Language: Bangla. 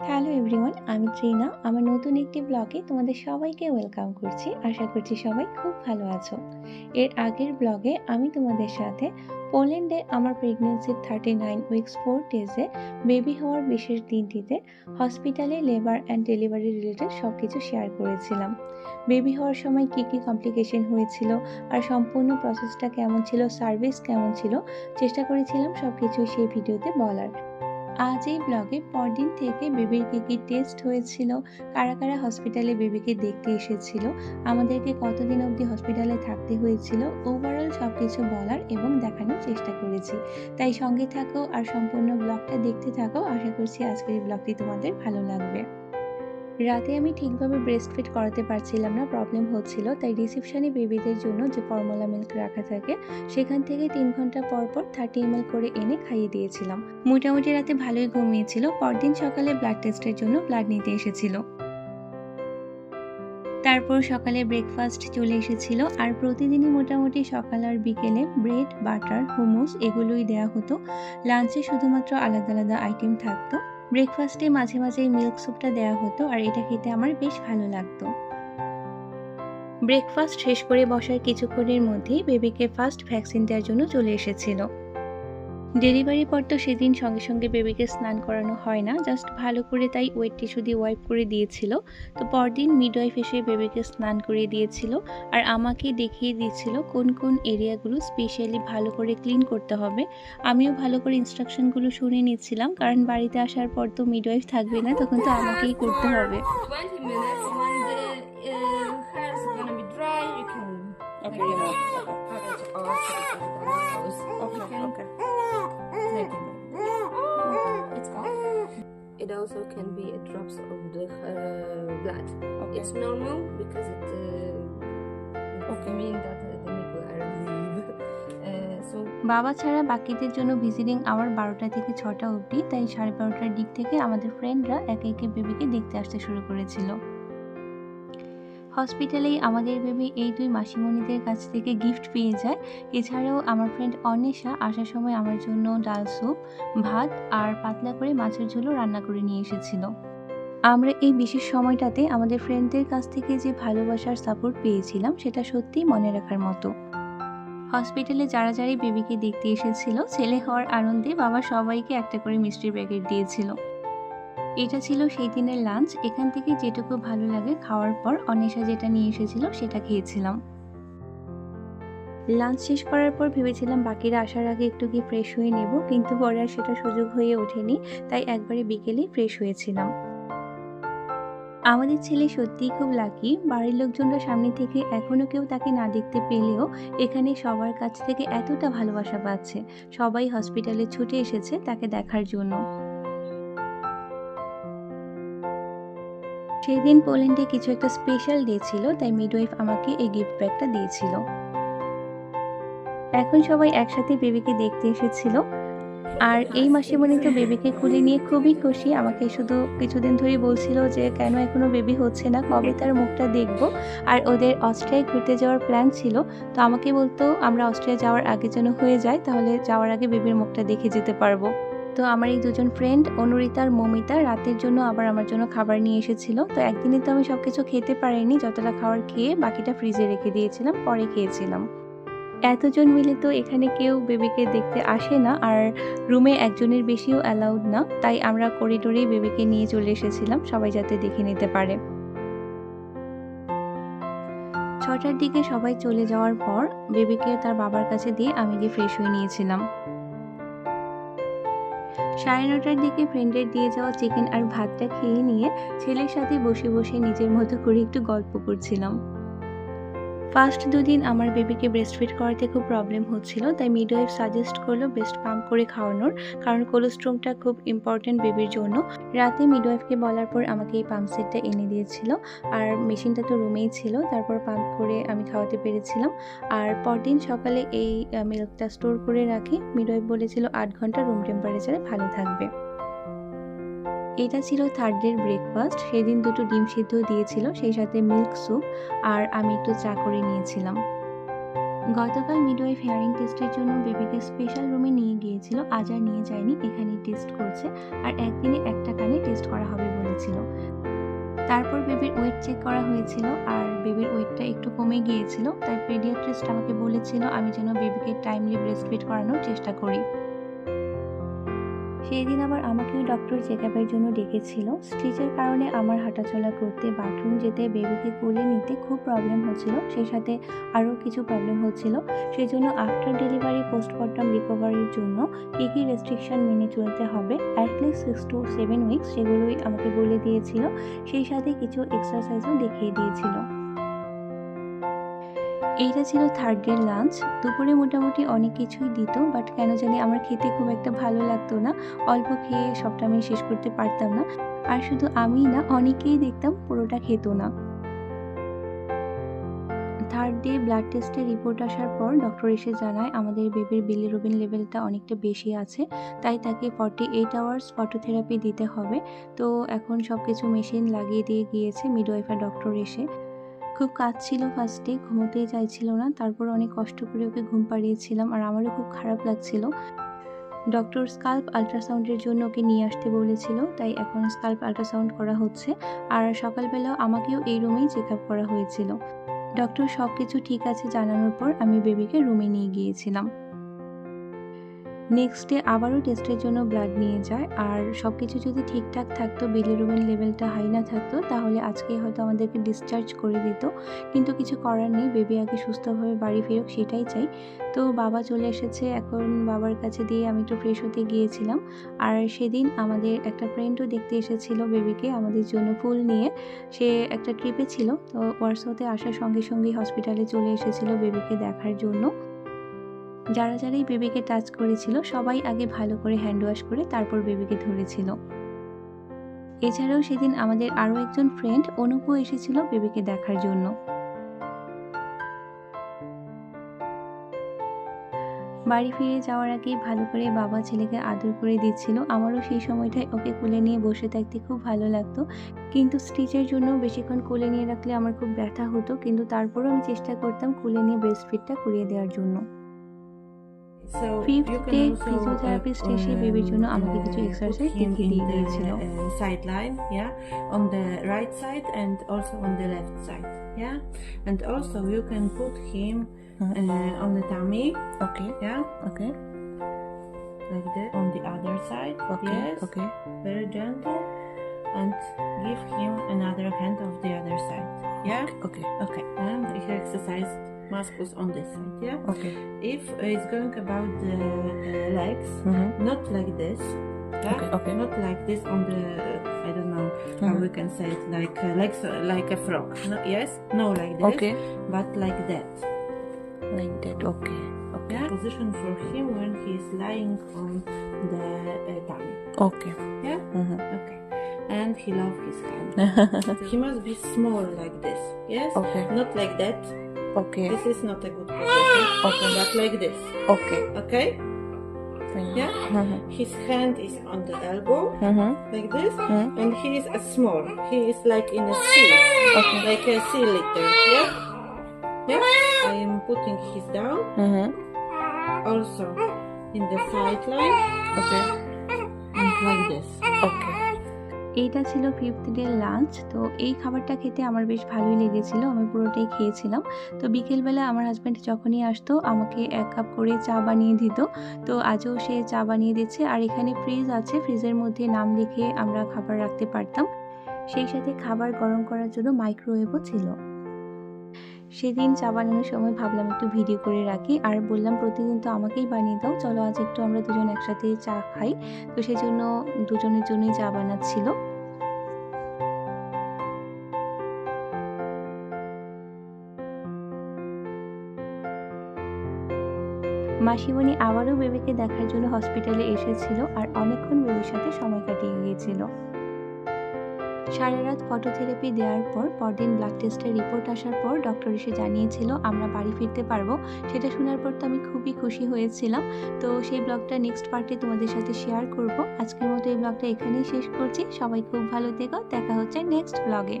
হ্যালো এভরিওয়ান, আমি ত্রিনা। আমার নতুন একটি ব্লগে তোমাদের সবাইকে ওয়েলকাম করছি। আশা করছি সবাই খুব ভালো আছো। এর আগের ব্লগে আমি তোমাদের সাথে পোল্যান্ডে আমার প্রেগনেন্সির থার্টি নাইন উইকস ফোর ডেজে বেবি হওয়ার বিশেষ দিনটিতে হসপিটালে লেবার অ্যান্ড ডেলিভারি রিলেটেড সব কিছু শেয়ার করেছিলাম। বেবি হওয়ার সময় কী কী কমপ্লিকেশন হয়েছিল আর সম্পূর্ণ প্রসেসটা কেমন ছিল সার্ভিস কেমন ছিল, চেষ্টা করেছিলাম সব কিছু সেই ভিডিওতে বলার। আজ এই ব্লগে পরদিন থেকে বেবির কী কী টেস্ট হয়েছিল, কারা কারা হসপিটালে বেবিকে দেখতে এসেছিল, আমাদেরকে কতদিন অবধি হসপিটালে থাকতে হয়েছিল ওভারঅল সব কিছু বলার এবং দেখানোর চেষ্টা করেছি। তাই সঙ্গে থাকো আর সম্পূর্ণ ব্লগটা দেখতে থাকো। আশা করছি আজকের এই ব্লগটি তোমাদের ভালো লাগবে। রাতে আমি ঠিকভাবে ব্রেস্ট ফিট করাতে পারছিলাম না প্রবলেম হচ্ছিল। তাই রিসেপশনে বেবিদের জন্য যে ফর্মুলা মিল্ক রাখা থাকে, সেখান থেকে তিন ঘণ্টা পর পর থার্টি এম করে এনে খাইয়ে দিয়েছিলাম। মোটামুটি রাতে ভালোই ঘুমিয়েছিল। পরদিন সকালে ব্লাড টেস্টের জন্য ব্লাড নিতে এসেছিল। তারপর সকালে ব্রেকফাস্ট চলে এসেছিল। আর প্রতিদিনই মোটামুটি সকাল আর বিকেলে ব্রেড বাটার হুমুস এগুলোই দেওয়া হতো। লাঞ্চে শুধুমাত্র আলাদা আলাদা আইটেম থাকতো। ব্রেকফাস্টে মাঝে মাঝে এই মিল্ক স্যুপটা দেওয়া হতো আর এটা খেতে আমার বেশ ভালো লাগতো। ব্রেকফাস্ট শেষ করে বসার কিছুক্ষণের মধ্যেই বেবিকে ফার্স্ট ভ্যাকসিন দেওয়ার জন্য চলে এসেছিল। ডেলিভারি পর তো সেদিন সঙ্গে সঙ্গে বেবিকে স্নান করানো হয় না জাস্ট ভালো করে তাই ওয়েট টিস্যু দিয়ে ওয়াইপ করে দিয়েছিল। তো পরদিন মিডওয়াইফ এসে বেবিকে স্নান করিয়ে দিয়েছিল আর আমাকে দেখিয়ে দিয়েছিল কোন কোন এরিয়াগুলো স্পেশালি ভালো করে ক্লিন করতে হবে। আমিও ভালো করে ইনস্ট্রাকশনগুলো শুনে নিচ্ছিলাম কারণ বাড়িতে আসার পর তো মিডওয়াইফ থাকবে না তখন তো আমাকেই করতে হবে। 20 minutes when the hair is gonna be dry you can Okay, it off Okay, okay. It's gone it also can be a drops of the uh, blood Okay. it's normal because it uh, Okay. mean that uh, the nipple are leave uh, বাবা ছাড়া বাকিদের জন্য ভিজিটিং আওয়ার বারোটা থেকে ছটা অবধি তাই সাড়ে বারোটার দিক থেকে আমাদের ফ্রেন্ডরা একে একে বেবিকে দেখতে আসতে শুরু করেছিল হসপিটালেই আমাদের বেবি এই দুই মাসিমণিদের কাছ থেকে গিফট পেয়ে যায়। এছাড়াও আমার ফ্রেন্ড অন্বেষা আসার সময় আমার জন্য ডাল স্যুপ ভাত আর পাতলা করে মাছের ঝোলও রান্না করে নিয়ে এসেছিল। আমরা এই বিশেষ সময়টাতে আমাদের ফ্রেন্ডদের কাছ থেকে যে ভালোবাসার সাপোর্ট পেয়েছিলাম, সেটা সত্যিই মনে রাখার মতো। হসপিটালে যারা যারাই বেবিকে দেখতে এসেছিল, ছেলে হওয়ার আনন্দে বাবা সবাইকে একটা করে মিষ্টির প্যাকেট দিয়েছিল। এটা ছিল সেই দিনের লাঞ্চ এখান থেকে যেটুকু ভালো লাগে খাওয়ার পর অনেশা যেটা নিয়ে এসেছিল সেটা খেয়েছিলাম। লাঞ্চ শেষ করার পর ভেবেছিলাম বাকিরা আসার আগে একটু গিয়ে ফ্রেশ হয়ে নেব, কিন্তু পরে আর সেটা সুযোগ হয়ে ওঠেনি, তাই একবারে বিকেলেই ফ্রেশ হয়েছিলাম। আমাদের ছেলে সত্যিই খুব লাকি বাড়ির লোকজনরা সামনে থেকে এখনও কেউ তাকে না দেখতে পেলেও এখানে সবার কাছ থেকে এতটা ভালোবাসা পাচ্ছে। সবাই হসপিটালে ছুটে এসেছে তাকে দেখার জন্য। সেই দিন পোল্যান্ডে কিছু একটা স্পেশাল ডে ছিল তাই মিডওয়াইফ আমাকে এই গিফট ব্যাগটা দিয়েছিল। এখন সবাই একসাথে বেবিকে দেখতে এসেছিল। আর এই মাসে মনে তো বেবিকে খুলে নিয়ে খুবই খুশি। আমাকে শুধু কিছুদিন ধরেই বলছিল যে, কেন এখনও বেবি হচ্ছে না? কবে তার মুখটা দেখব? আর ওদের অস্ট্রিয়ায় ঘুরতে যাওয়ার প্ল্যান ছিল। তো আমাকে বলতো, আমরা অস্ট্রিয়া যাওয়ার আগে যেন হয়ে যায়, তাহলে যাওয়ার আগে বেবির মুখটা দেখে যেতে পারব। তো আমার এই দুজন ফ্রেন্ড অনুরিতা আর মমিতা, রাতের জন্য আবার আমার জন্য খাবার নিয়ে এসেছিল। তো একদিনে তো আমি সব কিছু খেতে পারিনি, যতটা খাবার খেয়ে বাকিটা ফ্রিজে রেখে দিয়েছিলাম, পরে খেয়েছিলাম। এতজন মিলে তো এখানে কেউ বেবিকে দেখতে আসে না, আর রুমে একজনের বেশিও অ্যালাউড না, তাই আমরা করিডোরেই বেবিকে নিয়ে চলে এসেছিলাম, সবাই যাতে দেখে নিতে পারে। ছটার দিকে সবাই চলে যাওয়ার পর, বেবিকে তার বাবার কাছে দিয়ে আমি গিয়ে ফ্রেশ হয়ে নিয়েছিলাম। সাড়ে নটার দিকে ফ্রেন্ডের দিয়ে যাওয়া চিকেন আর ভাতটা খেয়ে নিয়ে ছেলের সাথে বসে বসে নিজের মতো করে একটু গল্প করছিলাম। ফার্স্ট দুদিন আমার বেবিকে ব্রেস্ট ফিট করাতে খুব প্রবলেম হচ্ছিল, তাই মিডওয়াইফ সাজেস্ট করল বেস্ট পাম্প করে খাওয়ানোর, কারণ কোলেস্ট্রমটা খুব ইম্পর্টেন্ট বেবির জন্য। রাতে মিডওয়াইফকে বলার পর আমাকে এই পাম্প সেটটা এনে দিয়েছিল, আর মেশিনটা তো রুমেই ছিল, তারপর পাম্প করে আমি খাওয়াতে পেরেছিলাম। আর পরদিন সকালে এই মিল্কটা স্টোর করে রাখি মিডওয়াইফ বলেছিল আট ঘণ্টা রুম টেম্পারেচারে ভালো থাকবে। এটা ছিল থার্ড ডের ব্রেকফাস্ট সেদিন দুটো ডিম সিদ্ধ দিয়েছিল, সেই সাথে মিল্ক স্যুপ আর আমি একটু চা করে নিয়েছিলাম। গতকাল মিডওয়াইফ হেয়ারিং টেস্টের জন্য বেবিকে স্পেশাল রুমে নিয়ে গিয়েছিল, আজ আর নিয়ে যায়নি এখানে টেস্ট করছে আর একদিনে একটা কানে টেস্ট করা হবে বলেছিল। তারপর বেবির ওয়েট চেক করা হয়েছিল আর বেবির ওয়েটটা একটু কমে গিয়েছিল, তাই পেডিয়াট্রিস্ট আমাকে বলেছিল, আমি যেন বেবিকে টাইমলি ব্রেস্ট ফিড করানোর চেষ্টা করি। সেই দিন আবার আমাকেও ডক্টর চেক আপের জন্য ডেকেছিল। স্টিচের কারণে আমার হাঁটাচলা করতে বাথরুম যেতে বেবিকে কোলে নিতে খুব প্রবলেম হচ্ছিল। সেই সাথে আরও কিছু প্রবলেম হচ্ছিল। সেই জন্য আফটার ডেলিভারি পোস্টমর্টম রিকভারির জন্য কী কী রেস্ট্রিকশন মেনে চলতে হবে at least six to seven weeks সেগুলোই আমাকে বলে দিয়েছিল। সেই সাথে কিছু এক্সারসাইজও দেখিয়ে দিয়েছিল। এইটা ছিল থার্ড ডে লাঞ্চ দুপুরে মোটামুটি অনেক কিছুই দিত বাট কেন জানি আমার খেতে খুব একটা ভালো লাগতো না। অল্প খেয়ে সবটা আমি শেষ করতে পারতাম না। আর শুধু আমি না, অনেকেই দেখতাম পুরোটা খেত না। থার্ড ডে ব্লাড টেস্টের রিপোর্ট আসার পর ডক্টর এসে জানায় আমাদের বেবির বিলিরুবিন লেভেলটা অনেকটা বেশি আছে, তাই তাকে ফর্টি এইট আওয়ার্স ফটোথেরাপি দিতে হবে। তো এখন সব কিছু মেশিন লাগিয়ে দিয়ে গিয়েছে মিডওয়াইফার ডক্টর এসে। খুব কাজ ছিল ফার্স্টে ঘুমোতেই চাইছিল না। তারপর অনেক কষ্ট করে ওকে ঘুম পাড়িয়েছিলাম আর আমারও খুব খারাপ লাগছিল। ডক্টর স্কাল্প আলট্রাসাউন্ডের জন্য ওকে নিয়ে আসতে বলেছিল, তাই এখন স্কাল্প আলট্রাসাউন্ড করা হচ্ছে। আর সকালবেলাও আমাকেও এই রুমেই চেক আপ করা হয়েছিল। ডক্টর সব কিছু ঠিক আছে জানানোর পর আমি বেবিকে রুমে নিয়ে গিয়েছিলাম। নেক্সট ডে আবারও টেস্টের জন্য ব্লাড নিয়ে যায়। আর সব কিছু যদি ঠিকঠাক থাকতো বিলিরুবিন লেভেলটা হাই না থাকতো, তাহলে আজকে হয়তো আমাদেরকে ডিসচার্জ করে দিত। কিন্তু কিছু করার নেই বেবি আগে সুস্থভাবে বাড়ি ফেরুক, সেটাই চাই। তো বাবা চলে এসেছে, এখন বাবার কাছে দিয়ে আমি একটু ফ্রেশ হতে গিয়েছিলাম। আর সেদিন আমাদের একটা ফ্রেন্ডও দেখতে এসেছিল বেবিকে আমাদের জন্য ফুল নিয়ে। সে একটা ট্রিপে ছিল, তো ওয়ার্সোতে আসার সঙ্গে সঙ্গে হসপিটালে চলে এসেছিল বেবিকে দেখার জন্য। যারা যারাই বেবিকে টাচ করেছিল, সবাই আগে ভালো করে হ্যান্ড ওয়াশ করে তারপর বেবিকে ধরেছিল। এছাড়াও সেদিন আমাদের আরও একজন ফ্রেন্ড অনুপও এসেছিল বেবিকে দেখার জন্য। বাড়ি ফিরে যাওয়ার আগে ভালো করে বাবা ছেলেকে আদর করে দিচ্ছিল। আমারও সেই সময়টায় ওকে কোলে নিয়ে বসে থাকতে খুব ভালো লাগতো। কিন্তু স্টিচের জন্য বেশিক্ষণ কোলে নিয়ে রাখলে আমার খুব ব্যথা হতো। কিন্তু তারপরও আমি চেষ্টা করতাম কোলে নিয়ে ব্রেস্ট ফিটটা করিয়ে দেওয়ার জন্য। Fifth you can day also, physiotherapist uh, এসে বেবির জন্য আমাকে uh, কিছু put এক্সারসাইজ him দেখিয়ে দিয়ে in the, গিয়েছিল uh, sideline, yeah, on the right side and also on the left side, yeah, and also you can put him uh, on the tummy, Okay, yeah, okay, like that, on the other side, okay, yes, okay, very gentle, and give him another hand of the other side, yeah, okay, okay, and he exercise was on this side, yeah. okay. If it's going about the legs, Mm-hmm. not like this. Yeah? Okay, okay. Not like this on the I don't know how Mhm. we can say it like uh, legs uh, like a frog. No, yes, no like this. Okay, But like that. like that. Okay, okay, Yeah. Position for him when he is lying on the uh, tummy. okay. Yeah. Mm-hmm. Okay. And he love his hand. he must be small like this. Yes. okay, Not like that. Okay, This is not a good position. Okay. But like this. okay. Okay. Yeah. Mm-hmm. His hand is on the elbow. Mm-hmm. like this Mhm. and he is a small he is like in a sea Okay. like a sea litter yeah yeah i am putting his down Mm-hmm. also in the sideline Okay, and like this okay. এইটা ছিল ফিফথ ডে লাঞ্চ তো এই খাবারটা খেতে আমার বেশ ভালোই লেগেছিল, আমি পুরোটাই খেয়েছিলাম। তো বিকেলবেলা আমার হাজব্যান্ড যখনই আসতো, আমাকে এক কাপ করে চা বানিয়ে দিত। তো আজও সে চা বানিয়ে দিচ্ছে, আর এখানে ফ্রিজ আছে ফ্রিজের মধ্যে নাম লিখে আমরা খাবার রাখতে পারতাম। সেই সাথে খাবার গরম করার জন্য মাইক্রোওয়েভও ছিল। সেদিন চা বানানোর সময় ভাবলাম একটু ভিডিও করে রাখি। আর বললাম, প্রতিদিন তো আমাকেই বানিয়ে দাও, চলো আজ একটু আমরা দুজন একসাথে চা খাই। তো সেই জন্য দুজনের জন্যই চা বানাচ্ছিল। মাসিমণি আবারও বেবিকে দেখার জন্য হসপিটালে এসেছিল আর অনেকক্ষণ বেবির সাথে সময় কাটিয়ে গিয়েছিল। সারা রাত ফটোথেরাপি দেওয়ার পর পরদিন ব্লাড টেস্টের রিপোর্ট আসার পর ডক্টর এসে জানিয়েছিল, আমরা বাড়ি ফিরতে পারব। সেটা শোনার পর তো আমি খুবই খুশি হয়েছিলাম। তো সেই ব্লগটা নেক্সট পার্টে তোমাদের সাথে শেয়ার করব। আজকের মতো এই ব্লগটা এখানেই শেষ করছি। সবাই খুব ভালো থেকো। দেখা হচ্ছে নেক্সট ব্লগে